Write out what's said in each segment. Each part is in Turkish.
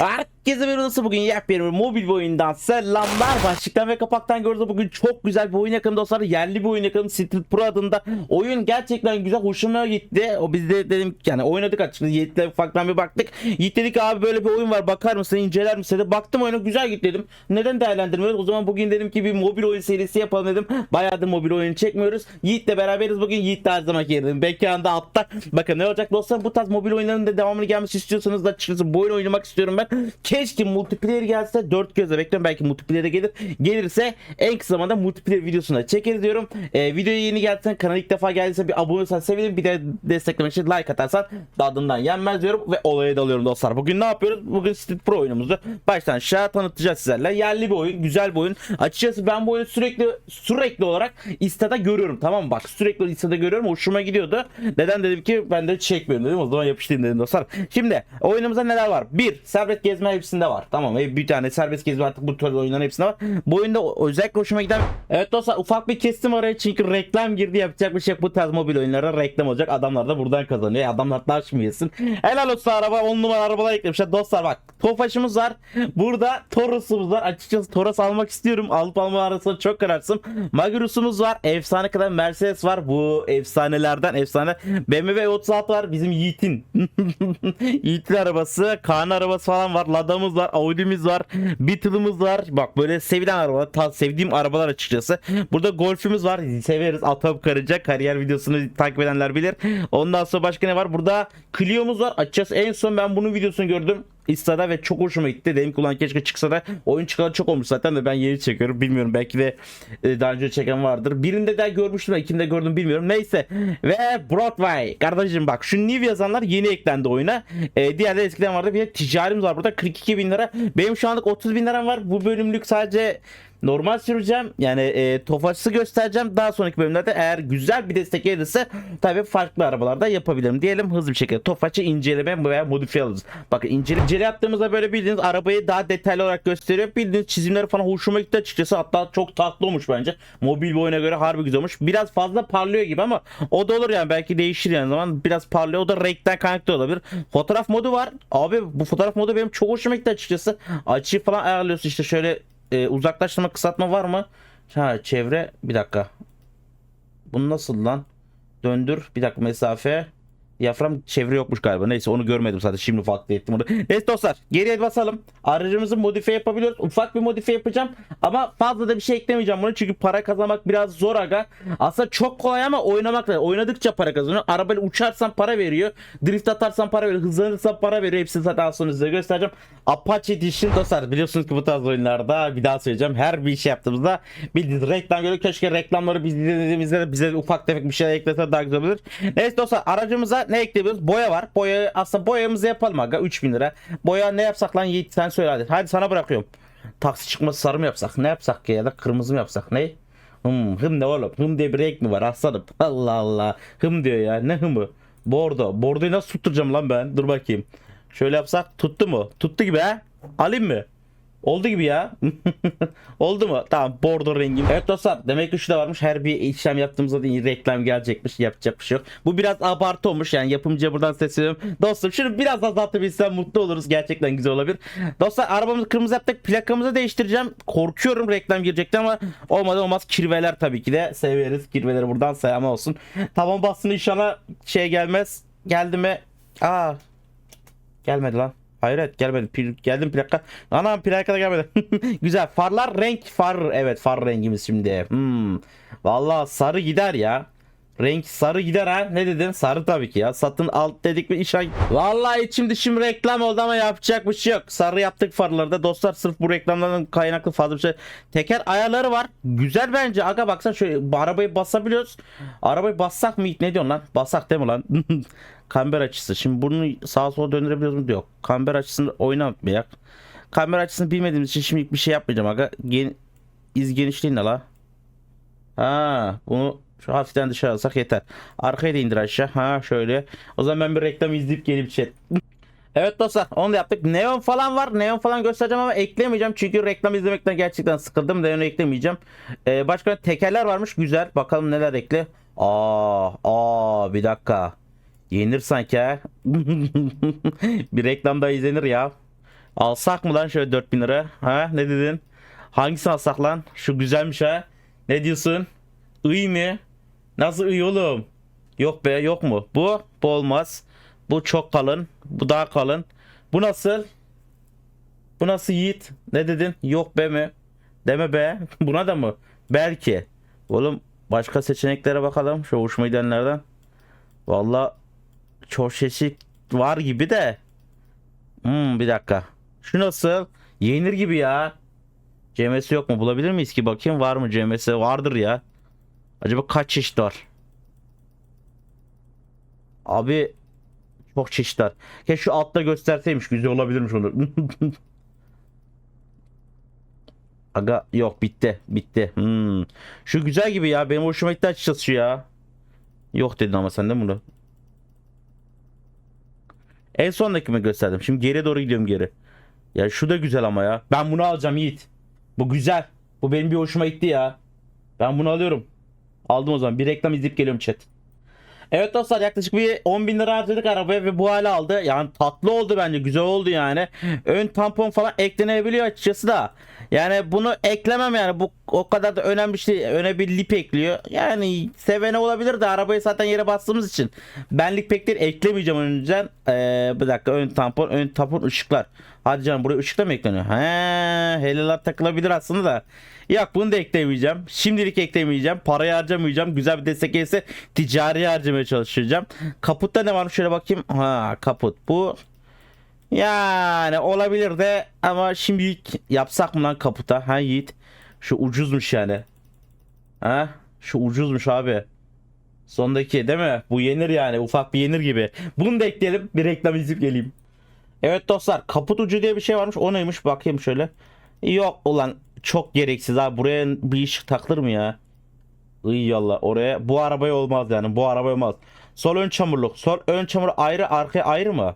Art Herkese merhaba nasıl bugün yepyeni bir mobil bir oyundan selamlar. Başlıktan ve kapaktan gördüğünüz bugün çok güzel bir oyun yakın dostlar. Yerli bir oyun yakın Street Pro adında. Oyun gerçekten güzel hoşuma gitti. O biz de dedim yani oynadık açıkçası. Yiğit'le ufaktan bir baktık. Yiğit dedik abi böyle bir oyun var bakar mısın inceler misin dedi. Baktım oyuna güzel git dedim. Neden değerlendirmiyoruz? O zaman bugün dedim ki bir mobil oyun serisi yapalım dedim. Bayağıdır mobil oyun çekmiyoruz. Yiğit'le beraberiz bugün. Yiğit de her zaman yerdim. Bekanda altta. Bakın ne olacak dostlar bu tarz mobil oyunların da devamını gelmesi istiyorsanız da açıkçası bu oyunu oynamak istiyorum ben. Keşke multiplayer gelse 4 gözle bekliyorum. Belki multiplayer'e gelir. Gelirse en kısa zamanda multiplayer videosunu da çekeriz diyorum. Ee, videoya yeni geldiysen kanala ilk defa geldiyse bir abone olsan sevinirim. Bir de desteklemek için like atarsan tadından yenmez diyorum ve olaya dalıyorum dostlar. Bugün ne yapıyoruz? Bugün Street Pro oyunumuzu baştan aşağı tanıtacağız sizlerle. Yerli bir oyun, güzel bir oyun. Açıkçası ben bu oyunu sürekli sürekli olarak istada görüyorum. Tamam mı? Bak sürekli istada görüyorum. Hoşuma gidiyordu. Neden dedim ki ben de çekmiyorum dedim. O zaman yapıştırayım dedim dostlar. Şimdi oyunumuzda neler var? Bir, serbest gezme hepsinde var. Tamam e, bir tane serbest gezme artık bu tür oyunların hepsinde var. Bu oyunda özellikle hoşuma giden Evet dostlar ufak bir kestim oraya çünkü reklam girdi yapacak bir şey bu tarz mobil oyunlara reklam olacak. Adamlar da buradan kazanıyor. E, Adamlar taş mı yesin? Helal olsun araba 10 numara arabalar eklemişler. Dostlar bak Tofaş'ımız var. Burada Toros'umuz var. Açıkçası Toros almak istiyorum. Alıp alma arasında çok kararsın. Magirus'umuz var. Efsane kadar Mercedes var. Bu efsanelerden efsane. BMW 36 var. Bizim Yiğit'in. Yiğit'in arabası. Kaan arabası falan var. Lada'mız var. Audi'miz var. Beetle'ımız var. Bak böyle sevilen arabalar. Ta sevdiğim arabalar açıkçası. Burada Golf'ümüz var. Severiz. Atom Karınca. Kariyer videosunu takip edenler bilir. Ondan sonra başka ne var? Burada Clio'muz var. Açıkçası en son ben bunun videosunu gördüm. Insta'da ve çok hoşuma gitti. Dedim ki ulan keşke çıksa da oyun çıkalı çok olmuş zaten de ben yeni çekiyorum. Bilmiyorum belki de e, daha önce çeken vardır. Birinde de görmüştüm de ikinde gördüm bilmiyorum. Neyse ve Broadway. Kardeşim bak şu new yazanlar yeni eklendi oyuna. E, diğerleri eskiden vardı. Bir de ticarimiz var burada 42 bin lira. Benim şu anlık 30 bin liram var. Bu bölümlük sadece normal süreceğim. Yani e, Tofaş'ı göstereceğim. Daha sonraki bölümlerde eğer güzel bir destek gelirse tabii farklı arabalarda yapabilirim. Diyelim hızlı bir şekilde Tofaş'ı inceleme veya modifiye alırız. Bakın incele, incele yaptığımızda böyle bildiğiniz arabayı daha detaylı olarak gösteriyor. Bildiğiniz çizimleri falan hoşuma gitti açıkçası. Hatta çok tatlı olmuş bence. Mobil bir oyuna göre harbi güzel olmuş. Biraz fazla parlıyor gibi ama o da olur yani. Belki değişir yani zaman. Biraz parlıyor. O da renkten kaynaklı olabilir. Fotoğraf modu var. Abi bu fotoğraf modu benim çok hoşuma gitti açıkçası. Açıyı falan ayarlıyorsun işte şöyle e, uzaklaştırma kısaltma var mı? Ha çevre bir dakika. Bu nasıl lan? Döndür bir dakika mesafe. Diyafram çevre yokmuş galiba. Neyse onu görmedim zaten. Şimdi farklı ettim onu. Neyse dostlar geriye basalım. Aracımızı modifiye yapabiliyoruz. Ufak bir modifiye yapacağım. Ama fazla da bir şey eklemeyeceğim bunu. Çünkü para kazanmak biraz zor aga. Aslında çok kolay ama oynamak da. Oynadıkça para kazanıyor. Arabayla uçarsan para veriyor. Drift atarsan para veriyor. Hızlanırsan para veriyor. Hepsini zaten az sonra size göstereceğim. Apache Edition dostlar. Biliyorsunuz ki bu tarz oyunlarda bir daha söyleyeceğim. Her bir şey yaptığımızda bildiğiniz reklam görüyor. Keşke reklamları biz izlediğimizde de bize ufak tefek bir şey eklese daha güzel olur. Neyse dostlar aracımıza ne ekleyebiliriz? Boya var. Boya aslında boyamızı yapalım aga 3000 lira. Boya ne yapsak lan Yiğit sen söyle hadi. Hadi sana bırakıyorum. Taksi çıkması sarı mı yapsak? Ne yapsak ya da kırmızı mı yapsak? Ne? Hım, hım ne oğlum? Hım diye bir renk mi var aslanım? Allah Allah. Hım diyor ya. Ne hımı? Bordo. Bordoyu nasıl tutturacağım lan ben? Dur bakayım. Şöyle yapsak tuttu mu? Tuttu gibi ha? Alayım mı? Oldu gibi ya. Oldu mu? Tamam bordo rengim. Evet dostlar demek ki şu da varmış. Her bir işlem yaptığımızda değil reklam gelecekmiş. Yapacak bir şey yok. Bu biraz abartı olmuş yani yapımcıya buradan sesleniyorum. Dostum şunu biraz azaltabilsem mutlu oluruz. Gerçekten güzel olabilir. Dostlar arabamızı kırmızı yaptık. Plakamızı değiştireceğim. Korkuyorum reklam girecekti ama olmadı olmaz. Kirveler tabii ki de severiz. Kirveleri buradan selam olsun. Tamam bassın inşallah şey gelmez. Geldi mi? Aa Gelmedi lan. Hayret gelmedi. Pil, geldim plaka. Anam plaka da gelmedi. Güzel. Farlar renk far. Evet far rengimiz şimdi. Hmm. Vallahi sarı gider ya. Renk sarı gider ha. Ne dedin? Sarı tabii ki ya. Satın alt dedik mi işe. Vallahi içim dışım reklam oldu ama yapacak bir şey yok. Sarı yaptık farları da. Dostlar sırf bu reklamlardan kaynaklı fazla bir şey. Teker ayarları var. Güzel bence. Aga baksana şöyle arabayı basabiliyoruz. Arabayı bassak mı? Ne diyorsun lan? Bassak değil mi lan? Kamber açısı. Şimdi bunu sağa sola döndürebiliyoruz mu? Yok. Kamber açısını oynatmayak. Kamera açısını bilmediğimiz için şimdi bir şey yapmayacağım aga. Gen iz genişliği ne la? Ha, bunu şu hafiften dışarı alsak yeter. Arkaya da indir aşağı. Ha şöyle. O zaman ben bir reklam izleyip gelip chat. Evet dostlar onu da yaptık. Neon falan var. Neon falan göstereceğim ama eklemeyeceğim. Çünkü reklam izlemekten gerçekten sıkıldım. Neon eklemeyeceğim. Ee, başka tekerler varmış. Güzel. Bakalım neler ekle. Aa, aa bir dakika. Yenir sanki ha. bir reklam daha izlenir ya. Alsak mı lan şöyle 4000 lira? Ha ne dedin? Hangisini alsak lan? Şu güzelmiş ha. Ne diyorsun? İyi mi? Nasıl iyi oğlum? Yok be yok mu? Bu? Bu olmaz. Bu çok kalın. Bu daha kalın. Bu nasıl? Bu nasıl Yiğit? Ne dedin? Yok be mi? Deme be. Buna da mı? Belki. Oğlum başka seçeneklere bakalım. Şu hoşuma gidenlerden. Valla çok çeşit var gibi de. Hmm, bir dakika. Şu nasıl? Yenir gibi ya. CMS yok mu? Bulabilir miyiz ki? Bakayım var mı CMS? Vardır ya. Acaba kaç çeşit var? Abi çok çeşit var. Keşke şu altta gösterseymiş. Güzel olabilirmiş onu. Aga yok bitti. Bitti. Hmm. Şu güzel gibi ya. Benim hoşuma gitti açıkçası şu ya. Yok dedin ama sen de bunu. En sondaki mi gösterdim? Şimdi geriye doğru gidiyorum geri. Ya şu da güzel ama ya. Ben bunu alacağım Yiğit. Bu güzel. Bu benim bir hoşuma gitti ya. Ben bunu alıyorum. Aldım o zaman. Bir reklam izleyip geliyorum chat. Evet dostlar yaklaşık bir 10 bin lira harcadık arabaya ve bu hale aldı. Yani tatlı oldu bence güzel oldu yani. Ön tampon falan eklenebiliyor açıkçası da. Yani bunu eklemem yani bu o kadar da önemli şey. Öne bir lip ekliyor. Yani sevene olabilir de arabayı zaten yere bastığımız için. Benlik pek değil eklemeyeceğim önceden. Ee, bir dakika ön tampon ön tampon ışıklar. Hadi canım buraya ışık da mı ekleniyor? He, heleler takılabilir aslında da. Yok bunu da eklemeyeceğim. Şimdilik eklemeyeceğim. Parayı harcamayacağım. Güzel bir destek gelirse ticari harcamaya çalışacağım. Kaputta ne varmış şöyle bakayım. Ha kaput. Bu yani olabilir de ama şimdilik yapsak mı lan kaputa? Ha Yiğit. Şu ucuzmuş yani. Ha? Şu ucuzmuş abi. Sondaki değil mi? Bu yenir yani. Ufak bir yenir gibi. Bunu da ekleyelim. Bir reklam izleyip geleyim. Evet dostlar kaput ucu diye bir şey varmış. O neymiş bakayım şöyle. Yok ulan çok gereksiz abi. Buraya bir ışık takılır mı ya? İyi oraya. Bu arabaya olmaz yani. Bu arabaya olmaz. Sol ön çamurluk. Sol ön çamur ayrı arkaya ayrı mı?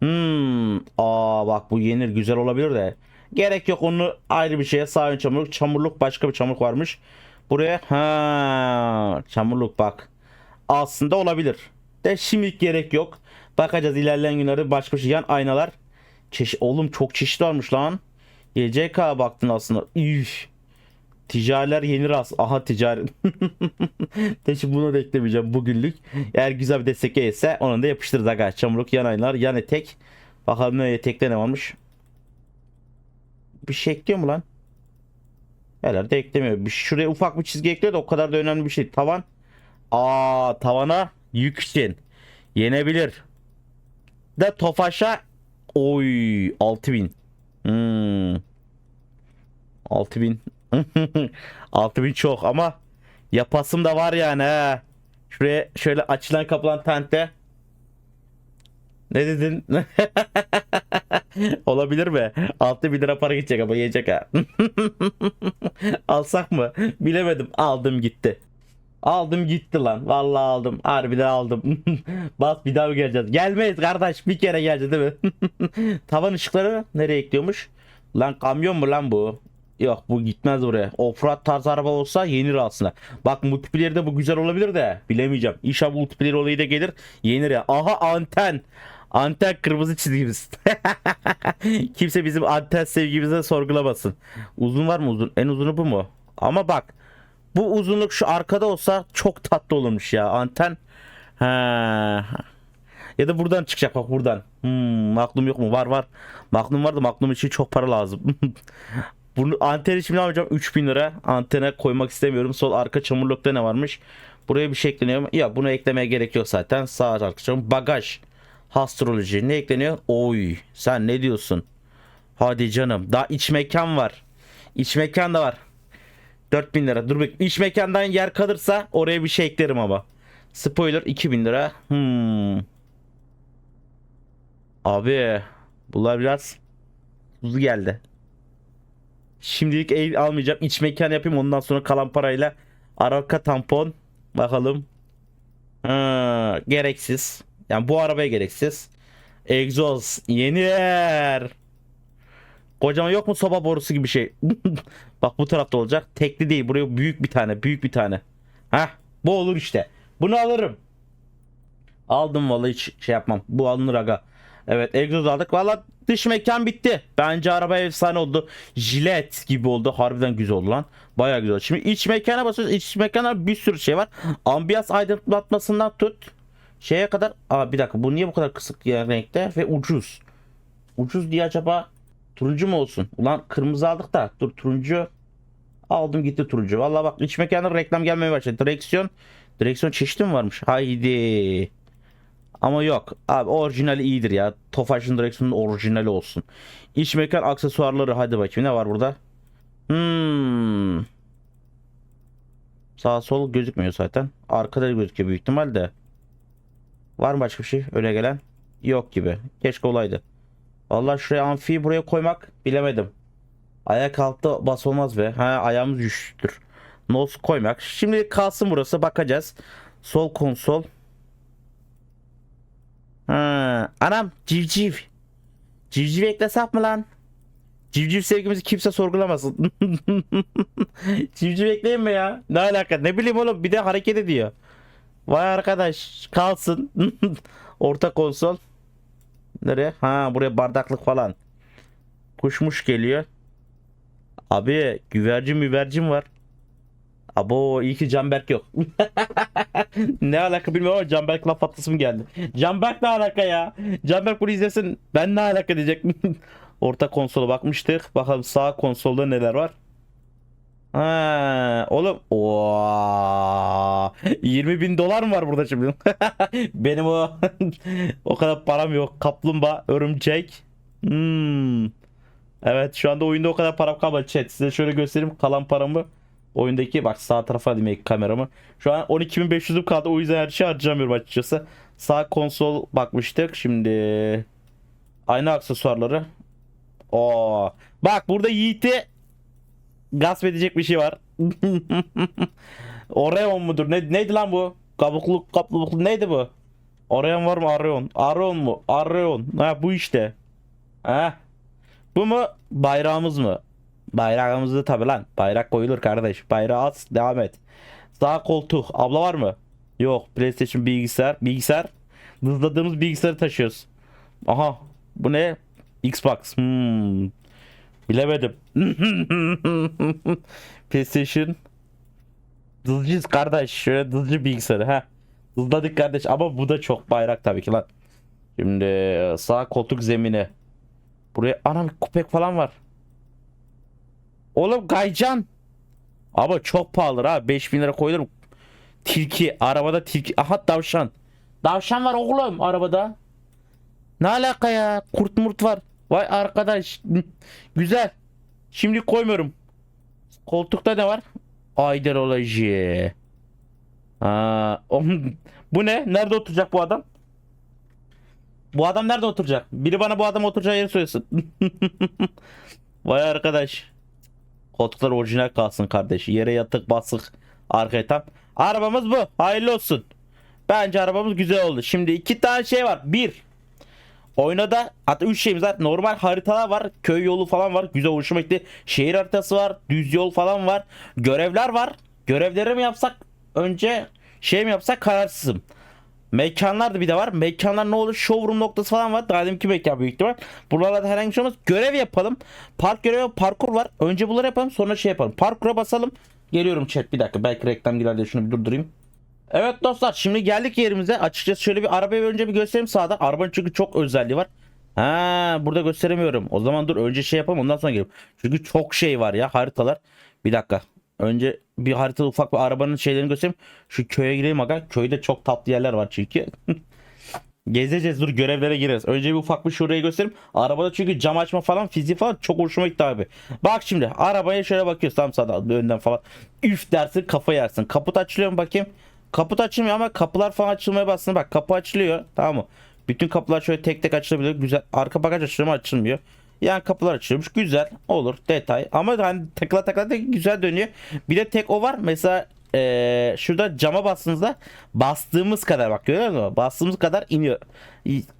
Hmm. Aa bak bu yenir güzel olabilir de. Gerek yok onu ayrı bir şeye sağ ön çamurluk. Çamurluk başka bir çamurluk varmış. Buraya ha çamurluk bak. Aslında olabilir. De şimdilik gerek yok. Bakacağız ilerleyen günlerde başka bir şey. Yan aynalar. Çeşit oğlum çok çeşit varmış lan. YCK baktın aslında. Üf. Ticariler yeni rast. Aha ticari. Teşi bunu da eklemeyeceğim bugünlük. Eğer güzel bir destek gelirse onu da yapıştırırız aga. Çamurluk yan aynalar yan etek. Bakalım ne etekte ne varmış. Bir şey ekliyor mu lan? Herhalde eklemiyor. Bir şuraya ufak bir çizgi ekliyor da o kadar da önemli bir şey. Tavan. Aa tavana yük için. Yenebilir. De Tofaş'a oy 6000. Hmm. 6000. 6000 çok ama yapasım da var yani ha. Şuraya şöyle açılan kapılan tente. Ne dedin? Olabilir mi? 6000 lira para gidecek ama yiyecek ha. Alsak mı? Bilemedim. Aldım gitti. Aldım gitti lan. Vallahi aldım. Harbiden aldım. Bas bir daha mı geleceğiz? Gelmeyiz kardeş. Bir kere geleceğiz değil mi? Tavan ışıkları nereye ekliyormuş? Lan kamyon mu lan bu? Yok bu gitmez buraya. Offroad tarzı araba olsa yenir aslında. Bak multiplayer'de bu güzel olabilir de bilemeyeceğim. İnşallah multiplayer olayı da gelir. Yenir ya. Aha anten. Anten kırmızı çizgimiz. Kimse bizim anten sevgimize sorgulamasın. Uzun var mı uzun? En uzunu bu mu? Ama bak bu uzunluk şu arkada olsa çok tatlı olurmuş ya. Anten. Ha. Ya da buradan çıkacak bak buradan. Hmm, maklum yok mu? Var var. Maklum var da maklum için çok para lazım. Bunu anteni şimdi alacağım 3000 lira. Antene koymak istemiyorum. Sol arka çamurlukta ne varmış? Buraya bir şey ekleniyor mu? Ya bunu eklemeye gerek yok zaten. Sağ arka çamur. Bagaj. Astroloji. Ne ekleniyor? Oy. Sen ne diyorsun? Hadi canım. Daha iç mekan var. İç mekan da var. 4000 lira. Dur bak. İç mekandan yer kalırsa oraya bir şey eklerim ama. Spoiler 2000 lira. Hmm. Abi bunlar biraz tuzlu geldi. Şimdilik ev almayacağım. İç mekan yapayım ondan sonra kalan parayla arka tampon bakalım. Ha, gereksiz. Yani bu arabaya gereksiz. Egzoz yeni yer. Kocaman yok mu soba borusu gibi şey? Bak bu tarafta olacak. Tekli değil. Buraya büyük bir tane. Büyük bir tane. Hah. Bu olur işte. Bunu alırım. Aldım vallahi hiç şey yapmam. Bu alınır aga. Evet egzoz aldık. Valla dış mekan bitti. Bence araba efsane oldu. Jilet gibi oldu. Harbiden güzel oldu lan. Baya güzel. Şimdi iç mekana basıyoruz. İç mekana bir sürü şey var. Ambiyans aydınlatmasından tut. Şeye kadar. Aa bir dakika bu niye bu kadar kısık ya renkte ve ucuz. Ucuz diye acaba turuncu mu olsun? Ulan kırmızı aldık da. Dur turuncu. Aldım gitti turuncu. Valla bak iç mekanda reklam gelmeye başladı. Direksiyon. Direksiyon çeşidi mi varmış? Haydi. Ama yok. Abi orijinali iyidir ya. Tofaş'ın direksiyonun orijinali olsun. İç mekan aksesuarları hadi bakayım ne var burada? Hmm. Sağ sol gözükmüyor zaten. Arkada gözüküyor büyük ihtimalle. Var mı başka bir şey öne gelen? Yok gibi. Keşke olaydı. Vallahi şuraya amfiyi buraya koymak bilemedim. Ayak altta bas olmaz be. Ha ayağımız düştür. Nos koymak. Şimdi kalsın burası bakacağız. Sol konsol. Anam civciv. Civciv eklesek mi lan? Civciv sevgimizi kimse sorgulamasın. civciv ekleyeyim mi ya? Ne alaka? Ne bileyim oğlum bir de hareket ediyor. Vay arkadaş kalsın. Orta konsol. Nereye? Ha buraya bardaklık falan. Kuşmuş geliyor. Abi güvercin müvercin var. Abo iyi ki Canberk yok. ne alaka bilmiyorum ama Canberk laf atlısı mı geldi? Canberk ne alaka ya? Canberk bunu izlesin ben ne alaka diyecek. Orta konsola bakmıştık. Bakalım sağ konsolda neler var. Ha, oğlum Oo, 20 bin dolar mı var burada şimdi? Benim o o kadar param yok. Kaplumbağa, örümcek. Hmm. Evet şu anda oyunda o kadar param kalmadı chat. Size şöyle göstereyim kalan paramı. Oyundaki bak sağ tarafa demek kameramı. Şu an 12.500'üm kaldı o yüzden her şeyi harcamıyorum açıkçası. Sağ konsol bakmıştık. Şimdi aynı aksesuarları. Oo. Bak burada Yiğit'i gasp edecek bir şey var. Oreon mudur? Ne, neydi lan bu? Kabuklu kabuklu neydi bu? Oreon var mı Areon? Areon mu? Areon. Ha bu işte. Ha. Bu mu? Bayrağımız mı? Bayrağımızı tabi lan. Bayrak koyulur kardeş. Bayrağı at devam et. Sağ koltuk. Abla var mı? Yok. PlayStation bilgisayar. Bilgisayar. Hızladığımız bilgisayarı taşıyoruz. Aha. Bu ne? Xbox. Hmm. Bilemedim. PlayStation. Dızcıyız kardeş. Şöyle dızcı bilgisayarı. ha. Dızladık kardeş. Ama bu da çok bayrak tabii ki lan. Şimdi sağ koltuk zemini. Buraya anam kupek falan var. Oğlum Gaycan. Ama çok pahalı ha. 5000 lira koyulur mu? Tilki. Arabada tilki. Aha tavşan. Tavşan var oğlum arabada. Ne alaka ya? Kurt murt var. Vay arkadaş. Güzel. Şimdi koymuyorum. Koltukta ne var? Ha, oğlum, bu ne? Nerede oturacak bu adam? Bu adam nerede oturacak? Biri bana bu adam oturacağı yeri söylesin. Vay arkadaş. Koltuklar orijinal kalsın kardeş. Yere yatık basık. Arkaya tam. Arabamız bu. Hayırlı olsun. Bence arabamız güzel oldu. Şimdi iki tane şey var. Bir. Oyunda hatta üç şeyimiz var. Normal haritalar var. Köy yolu falan var. Güzel hoşuma gitti. Şehir haritası var. Düz yol falan var. Görevler var. Görevleri mi yapsak? Önce şey mi yapsak kararsızım. Mekanlar da bir de var. Mekanlar ne olur? Showroom noktası falan var. Daha deminki mekan büyük ihtimal. Buralarda herhangi bir şey olmaz. Görev yapalım. Park görevi parkur var. Önce bunları yapalım sonra şey yapalım. Parkura basalım. Geliyorum chat bir dakika. Belki reklam girer diye şunu bir durdurayım. Evet dostlar şimdi geldik yerimize. Açıkçası şöyle bir arabayı önce bir göstereyim sağda. Arabanın çünkü çok özelliği var. Ha burada gösteremiyorum. O zaman dur önce şey yapalım ondan sonra gelelim. Çünkü çok şey var ya haritalar. Bir dakika. Önce bir haritada ufak bir arabanın şeylerini göstereyim. Şu köye girelim aga. Köyde çok tatlı yerler var çünkü. Gezeceğiz dur görevlere gireriz. Önce bir ufak bir şurayı göstereyim. Arabada çünkü cam açma falan fiziği falan çok hoşuma gitti abi. Bak şimdi arabaya şöyle bakıyoruz tam sağda önden falan. Üf dersin kafa yersin. Kaput açılıyor mu bakayım. Kaput açılmıyor ama kapılar falan açılmaya bastığında bak kapı açılıyor tamam mı? Bütün kapılar şöyle tek tek açılabiliyor. Güzel. Arka bagaj açılıyor mu açılmıyor. Yan kapılar açılmış. Güzel. Olur. Detay. Ama hani takla takla da güzel dönüyor. Bir de tek o var. Mesela eee, şurada cama bastığınızda bastığımız kadar bak görüyor musun? Bastığımız kadar iniyor.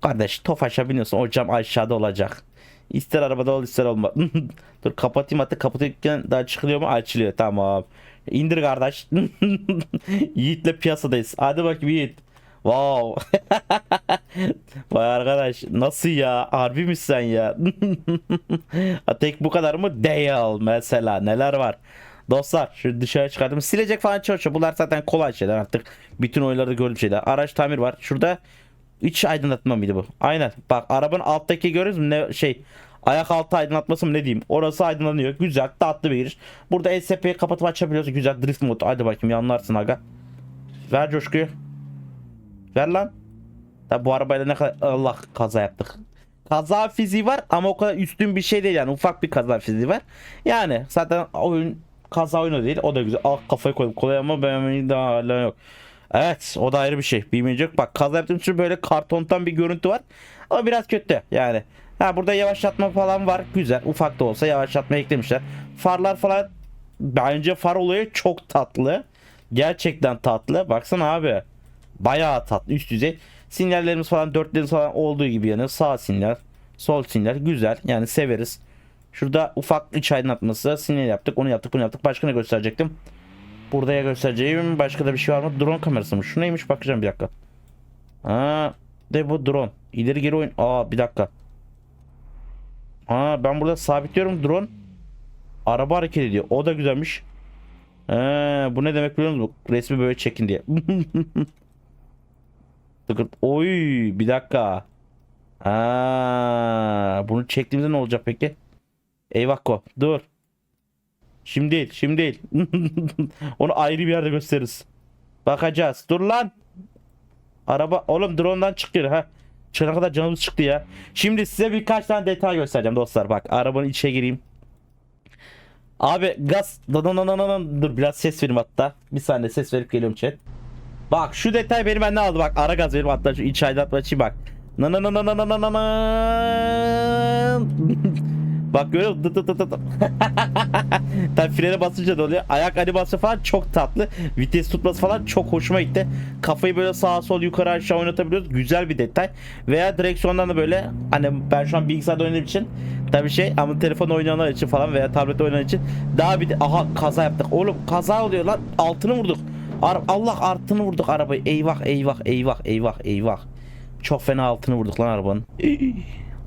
Kardeş tofaşa biniyorsun. O cam aşağıda olacak. İster arabada ol ister olma. Dur kapatayım hatta kapatırken daha çıkılıyor mu? Açılıyor. Tamam. İndir kardeş. Yiğit'le piyasadayız. Hadi bakayım Yiğit. Wow. Vay arkadaş nasıl ya? Harbi misin sen ya? Tek bu kadar mı? Değil mesela. Neler var? Dostlar şu dışarı çıkardım. Silecek falan çalışıyor. Bunlar zaten kolay şeyler artık. Bütün oyunlarda gördüğüm şeyler. Araç tamir var. Şurada iç aydınlatma mıydı bu? Aynen. Bak arabanın alttaki görüyoruz mu? Ne şey ayak altı aydınlatması mı ne diyeyim? Orası aydınlanıyor. Güzel tatlı bir giriş. Burada SCP'yi kapatıp açabiliyorsun. Güzel drift mod. Hadi bakayım yanlarsın aga. Ver coşkuyu. Ver lan. Tabi bu arabayla ne kadar Allah kaza yaptık. Kaza fiziği var ama o kadar üstün bir şey değil yani ufak bir kaza fiziği var. Yani zaten oyun kaza oyunu değil o da güzel. Ah kafayı koydum kolay ama benim daha hala yok. Evet o da ayrı bir şey. Bilmeyecek bak kaza yaptığım için böyle kartontan bir görüntü var. Ama biraz kötü yani. Ha burada yavaşlatma falan var. Güzel. Ufak da olsa yavaşlatma eklemişler. Farlar falan bence far olayı çok tatlı. Gerçekten tatlı. Baksana abi. Bayağı tatlı üst düzey. Sinyallerimiz falan dörtlerimiz falan olduğu gibi yani sağ sinyal, sol sinyal güzel yani severiz. Şurada ufak iç aydınlatması sinyal yaptık onu yaptık bunu yaptık başka ne gösterecektim. Buraya göstereceğim başka da bir şey var mı? Drone kamerası mı? Şu neymiş bakacağım bir dakika. Ha, de bu drone. İleri geri oyun. Aa bir dakika. Ha ben burada sabitliyorum drone. Araba hareket ediyor. O da güzelmiş. Ee, bu ne demek biliyor musunuz? Resmi böyle çekin diye. Tıkırt. Oy bir dakika. Ha, bunu çektiğimizde ne olacak peki? Eyvah ko. Dur. Şimdi değil, şimdi değil. Onu ayrı bir yerde gösteririz. Bakacağız. Dur lan. Araba oğlum drone'dan çıkıyor ha. Çıkana kadar canımız çıktı ya. Şimdi size birkaç tane detay göstereceğim dostlar. Bak arabanın içine gireyim. Abi gaz dur biraz ses vereyim hatta. Bir saniye ses verip geliyorum chat. Bak şu detay beni benden aldı. Bak ara gaz verip hatta şu iç aydınlatmacı bak. Na na na na na na na na. Bak görüyor musun? Dıt dıt dıt dıt. Tabii frene basınca da oluyor. Ayak animasyonu falan çok tatlı. Vites tutması falan çok hoşuma gitti. Kafayı böyle sağa sol yukarı aşağı oynatabiliyoruz. Güzel bir detay. Veya direksiyondan da böyle hani ben şu an bilgisayarda oynadığım için tabii şey ama telefon oynayanlar için falan veya tablette oynayan için daha bir de, aha kaza yaptık. Oğlum kaza oluyor lan altını vurduk. Ar- Allah altını vurduk arabayı. Eyvah eyvah eyvah eyvah eyvah. Çok fena altını vurduk lan arabanın.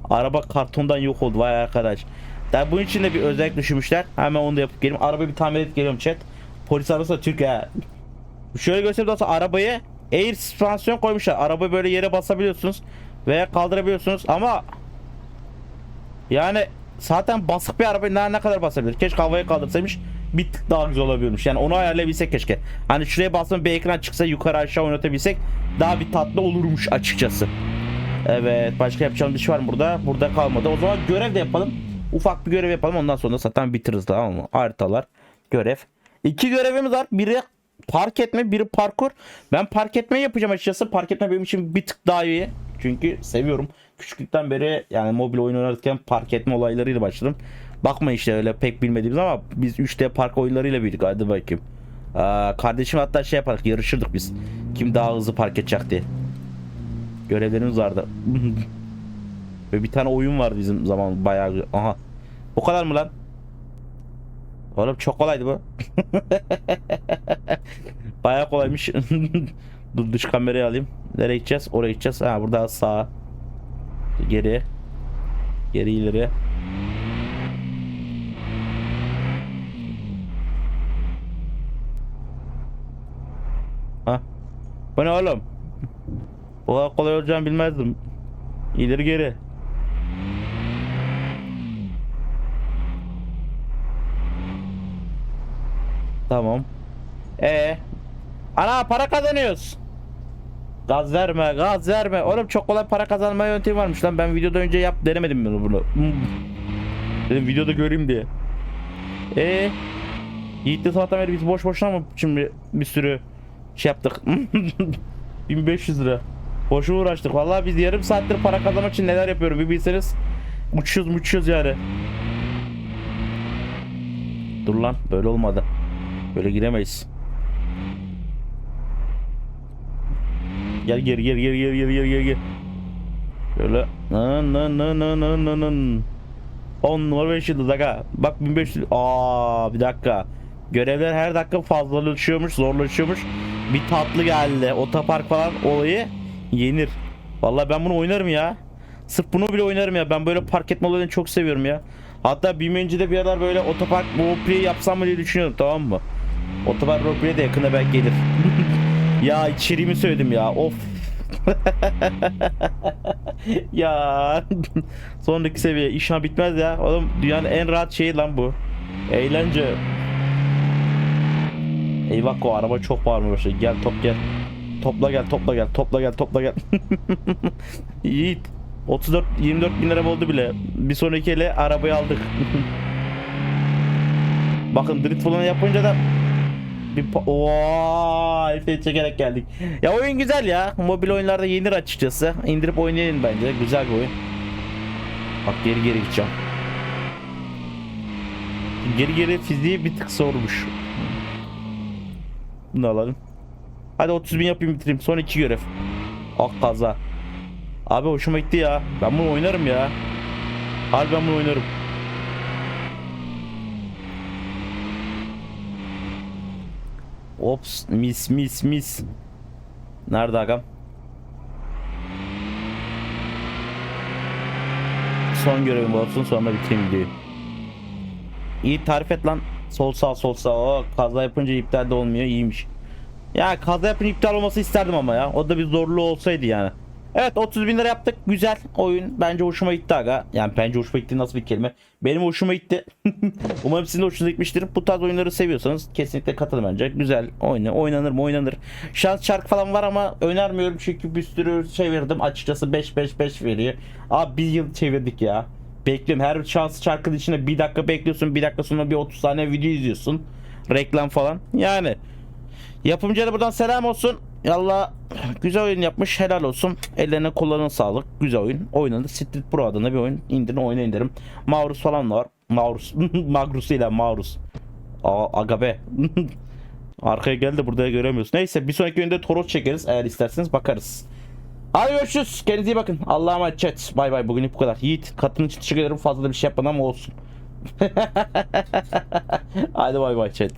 Araba kartondan yok oldu vay arkadaş. Daha bunun için de bir özellik düşünmüşler. Hemen onu da yapıp geleyim. Arabayı bir tamir edip geliyorum chat. Polis arabası da Türk ya. Şöyle göstereyim dostlar arabayı air süspansiyon koymuşlar. Arabayı böyle yere basabiliyorsunuz veya kaldırabiliyorsunuz ama yani zaten basık bir arabayı ne, ne kadar basabilir? Keşke havaya kaldırsaymış bir tık daha güzel olabilirmiş. Yani onu ayarlayabilsek keşke. Hani şuraya basma bir ekran çıksa yukarı aşağı oynatabilsek daha bir tatlı olurmuş açıkçası. Evet başka yapacağım bir şey var mı burada? Burada kalmadı. O zaman görev de yapalım. Ufak bir görev yapalım ondan sonra zaten bitiririz tamam mı? Haritalar, görev. İki görevimiz var. Biri park etme, biri parkur. Ben park etme yapacağım açıkçası. Park etme benim için bir tık daha iyi. Çünkü seviyorum. Küçüklükten beri yani mobil oyun oynarken park etme olaylarıyla başladım. Bakma işte öyle pek bilmediğimiz ama biz 3D park oyunlarıyla büyüdük. Hadi bakayım. Aa, kardeşim hatta şey yapardık yarışırdık biz. Kim daha hızlı park edecek diye. Görevlerimiz vardı. Ve bir tane oyun vardı bizim zaman bayağı. Aha. O kadar mı lan? Oğlum çok kolaydı bu. bayağı kolaymış. Dur dış kamerayı alayım. Nereye gideceğiz? Oraya gideceğiz. Ha burada sağ. Geri. Geri ileri. Bu ne oğlum? Bu kadar kolay olacağını bilmezdim. İleri geri. Tamam. E Ana para kazanıyoruz. Gaz verme, gaz verme. Oğlum çok kolay para kazanma yöntemi varmış lan. Ben videoda önce yap denemedim bunu bunu. Hmm. Dedim videoda göreyim diye. E Yiğit'le sabahtan beri biz boş boşuna mı şimdi bir sürü şey yaptık. 1500 lira. Boşu uğraştık. Vallahi biz yarım saattir para kazanmak için neler yapıyorum bir bilseniz. Uçuyoruz uçuyoruz yani. Dur lan böyle olmadı. Böyle giremeyiz. Gel geri geri geri geri geri geri geri geri. Şöyle. Nın nın nın nın nın nın nın. 10 numara 5 yıldız. Bak 1500. Aa bir dakika. Görevler her dakika fazlalaşıyormuş, zorlaşıyormuş. Bir tatlı geldi. Otopark falan olayı yenir. Vallahi ben bunu oynarım ya. Sırf bunu bile oynarım ya. Ben böyle park etme olayını çok seviyorum ya. Hatta BİM'inci bir aralar böyle otopark roleplay yapsam mı diye düşünüyorum tamam mı? Otopark roleplay de yakında belki gelir. ya içeriğimi söyledim ya. Of. ya sonraki seviye işin bitmez ya. Oğlum dünyanın en rahat şeyi lan bu. Eğlence. Eyvah o araba çok bağırmaya başladı. Gel top gel. Topla gel topla gel topla gel topla gel. Yiğit 34 24 bin lira oldu bile. Bir sonraki ele arabayı aldık. Bakın drift falan yapınca da bir pa- Oo, Elf'e çekerek geldik. Ya oyun güzel ya. Mobil oyunlarda yenir açıkçası. İndirip oynayın bence. Güzel bir oyun. Bak geri geri gideceğim. Geri geri fiziği bir tık sormuş. Bunu alalım. Hadi 30 bin yapayım bitireyim. Son iki görev. Ah kaza. Abi hoşuma gitti ya. Ben bunu oynarım ya. Harbi ben bunu oynarım. Ops mis mis mis. Nerede agam? Son görevim olsun sonra bitireyim videoyu. İyi tarif et lan. Sol sağ sol sağ. O kaza yapınca iptal de olmuyor. İyiymiş. Ya kaza yapınca iptal olması isterdim ama ya. O da bir zorluğu olsaydı yani. Evet 30 bin lira yaptık. Güzel oyun. Bence hoşuma gitti aga. Yani bence hoşuma gitti nasıl bir kelime. Benim hoşuma gitti. Umarım sizin de hoşunuza gitmiştir. Bu tarz oyunları seviyorsanız kesinlikle katılın bence. Güzel oyna, oynanır mı oynanır. Şans çark falan var ama önermiyorum çünkü bir sürü şey verdim. Açıkçası 5-5-5 veriyor. Abi bir yıl çevirdik ya. Bekliyorum. Her şans çarkın içinde bir dakika bekliyorsun. Bir dakika sonra bir 30 tane video izliyorsun. Reklam falan. Yani. Yapımcıya da buradan selam olsun. Yallah güzel oyun yapmış. Helal olsun. Ellerine kollarına sağlık. Güzel oyun. Oynandı. Street Pro adında bir oyun. İndirin oynayın derim. Maurus falan var. Maurus. Magrus ile Maurus. Aa, aga be. Arkaya gel de burada göremiyorsun. Neyse bir sonraki oyunda Toros çekeriz. Eğer isterseniz bakarız. Hadi görüşürüz. Kendinize iyi bakın. Allah'a emanet chat. Bay bay. Bugünlük bu kadar. Yiğit katılın için teşekkür ederim. Fazla da bir şey yapmadan ama olsun. Hadi bay bay chat.